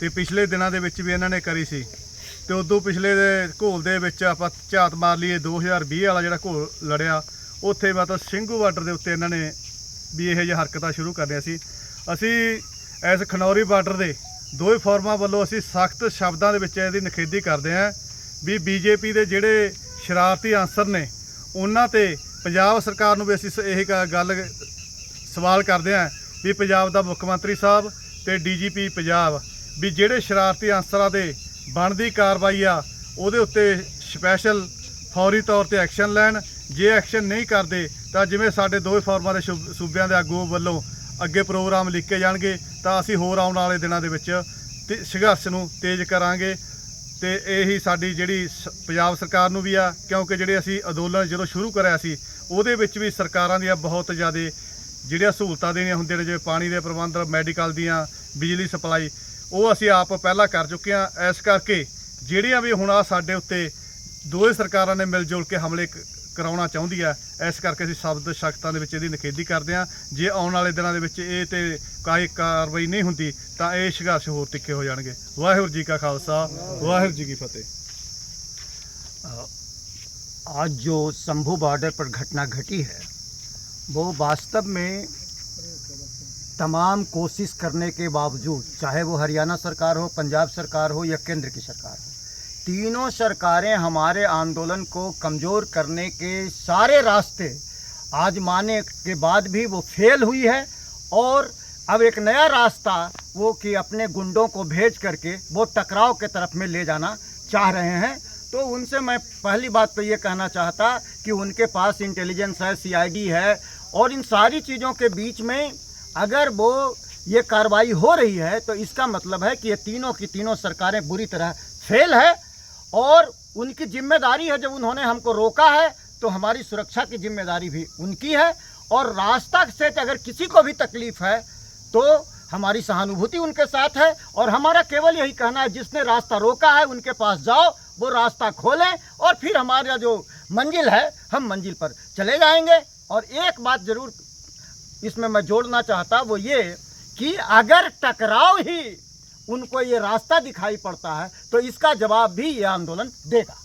ਤੇ ਪਿਛਲੇ ਦਿਨਾਂ ਦੇ ਵਿੱਚ ਵੀ ਇਹਨਾਂ ਨੇ ਕਰੀ ਸੀ। ਤੇ ਉਦੋਂ ਪਿਛਲੇ ਦੇ ਘੋਲ ਦੇ ਵਿੱਚ ਆਪਾਂ ਝਾਤ ਮਾਰ ਲਈਏ 2020 ਵਾਲਾ ਜਿਹੜਾ ਘੋਲ ਲੜਿਆ, ਉੱਥੇ ਮਤਲਬ ਸਿੰਘੂ ਬਾਰਡਰ ਦੇ ਉੱਤੇ ਇਹਨਾਂ ਨੇ ਵੀ ਇਹੋ ਜਿਹੀ ਹਰਕਤਾਂ ਸ਼ੁਰੂ ਕਰਨੀਆਂ ਸੀ। ਅਸੀਂ ਇਸ ਖਨੌਰੀ ਬਾਰਡਰ ਦੇ ਦੋਵੇਂ ਫੋਰਮਾਂ ਵੱਲੋਂ ਅਸੀਂ ਸਖਤ ਸ਼ਬਦਾਂ ਦੇ ਵਿੱਚ ਇਹਦੀ ਨਿਖੇਧੀ ਕਰਦੇ ਹਾਂ ਵੀ ਬੀਜੇਪੀ ਦੇ ਜਿਹੜੇ ਸ਼ਰਾਰਤੀ ਅਨਸਰ ਨੇ, ਉਹਨਾਂ ਤੇ ਪੰਜਾਬ ਸਰਕਾਰ ਨੂੰ ਵੀ ਅਸੀਂ ਸ- ਇਹ ਗ- ਗੱਲ ਸਵਾਲ ਕਰਦੇ ਹਾਂ ਵੀ ਪੰਜਾਬ ਦਾ ਮੁੱਖ ਮੰਤਰੀ ਸਾਹਿਬ ਤੇ ਡੀਜੀਪੀ ਪੰਜਾਬ ਵੀ ਜਿਹੜੇ ਸ਼ਰਾਰਤੀ ਅਨਸਰਾਂ ਦੇ ਬਣਦੀ ਕਾਰਵਾਈ ਆ, ਉਹਦੇ ਉੱਤੇ ਸਪੈਸ਼ਲ ਫੌਰੀ ਤੌਰ ਤੇ ਐਕਸ਼ਨ ਲੈਣ। ਜੇ ਐਕਸ਼ਨ ਨਹੀਂ ਕਰਦੇ, ਤਾਂ ਜਿਵੇਂ ਸਾਡੇ ਦੋਵੇਂ ਫਾਰਮਾਂ ਦੇ ਸ਼ੁਬ- ਸੂਬਿਆਂ ਦੇ ਆਗੂ ਵੱਲੋਂ ਅੱਗੇ ਪ੍ਰੋਗਰਾਮ ਲਿਖੇ ਜਾਣਗੇ, ਤਾਂ ਅਸੀਂ ਹੋਰ ਆਉਣ ਵਾਲੇ ਦਿਨਾਂ ਦੇ ਵਿੱਚ ਤੇ ਸੰਘਰਸ਼ ਨੂੰ ਤੇਜ਼ ਕਰਾਂਗੇ। ਤੇ ਇਹੀ ਸਾਡੀ ਜਿਹੜੀ ਸ- ਪੰਜਾਬ ਸਰਕਾਰ ਨੂੰ ਵੀ ਆ, ਕਿਉਂਕਿ ਜਿਹੜੇ ਅਸੀਂ ਅੰਦੋਲਨ ਜਦੋਂ ਸ਼ੁਰੂ ਕਰਿਆ ਸੀ, ਉਹਦੇ ਵਿੱਚ ਵੀ ਸਰਕਾਰਾਂ ਦੀਆਂ ਬਹੁਤ ਜ਼ਿਆਦਾ ਜਿਹੜੀਆਂ ਸਹੂਲਤਾਂ ਦੇਣੀਆਂ ਹੁੰਦੀਆਂ ਨੇ ਜਿਵੇਂ ਪਾਣੀ ਦੇ ਪ੍ਰਬੰਧ ਮੈਡੀਕਲ ਦੀਆਂ ਬਿਜਲੀ ਸਪਲਾਈ ਉਹ ਅਸੀਂ ਆਪ ਪਹਿਲਾਂ ਕਰ ਚੁੱਕੇ ਹਾਂ ਇਸ ਕਰਕੇ ਜਿਹੜੀਆਂ ਵੀ ਹੁਣ ਆ ਸਾਡੇ ਉੱਤੇ ਦੋਵੇਂ ਸਰਕਾਰਾਂ ਨੇ ਮਿਲ ਜੁਲ ਕੇ ਹਮਲੇ ਕ- ਕਰਾਉਣਾ ਚਾਹੁੰਦੀ ਆ ਇਸ ਕਰਕੇ ਅਸੀਂ ਸ਼ਬਦ ਸ਼ਕਤਾਂ ਦੇ ਵਿੱਚ ਇਹਦੀ ਨਿਖੇਧੀ ਕਰਦੇ ਹਾਂ ਜੇ ਆਉਣ ਵਾਲੇ ਦਿਨਾਂ ਦੇ ਵਿੱਚ ਇਹ ਤੇ ਕੋਈ ਕਾਰਵਾਈ ਨਹੀਂ ਹੁੰਦੀ ਤਾਂ ਇਹ ਸੰਘਰਸ਼ ਹੋਰ ਤਿੱਖੇ ਹੋ ਜਾਣਗੇ ਵਾਹਿਗੁਰੂ ਜੀ ਕਾ ਖਾਲਸਾ ਵਾਹਿਗੁਰੂ ਜੀ ਕੀ ਫਤਿਹ आज जो शंभू बॉर्डर पर घटना घटी है वो वास्तव में तमाम कोशिश करने के बावजूद, चाहे वो हरियाणा सरकार हो, पंजाब सरकार हो या केंद्र की सरकार हो, तीनों सरकारें हमारे आंदोलन को कमज़ोर करने के सारे रास्ते आजमाने के बाद भी वो फेल हुई है और अब एक नया रास्ता वो कि अपने गुंडों को भेज करके वो टकराव के तरफ़ में ले जाना चाह रहे हैं। तो उनसे मैं पहली बात तो ये कहना चाहता कि उनके पास इंटेलिजेंस है सीआईडी है और इन सारी चीज़ों के बीच में अगर वो ये कार्रवाई हो रही है तो इसका मतलब है कि ये तीनों की तीनों सरकारें बुरी तरह फेल है और उनकी ज़िम्मेदारी है, जब उन्होंने हमको रोका है तो हमारी सुरक्षा की ज़िम्मेदारी भी उनकी है। और रास्ता से अगर किसी को भी तकलीफ़ है तो हमारी सहानुभूति उनके साथ है और हमारा केवल यही कहना है, जिसने रास्ता रोका है, उनके पास जाओ, वो रास्ता खोलें और फिर हमारा जो मंजिल है, हम मंजिल पर चले जाएँगे। और एक बात ज़रूर इसमें मैं जोड़ना चाहता, वो ये कि अगर टकराव ही उनको ये रास्ता दिखाई पड़ता है तो इसका जवाब भी ये आंदोलन देगा।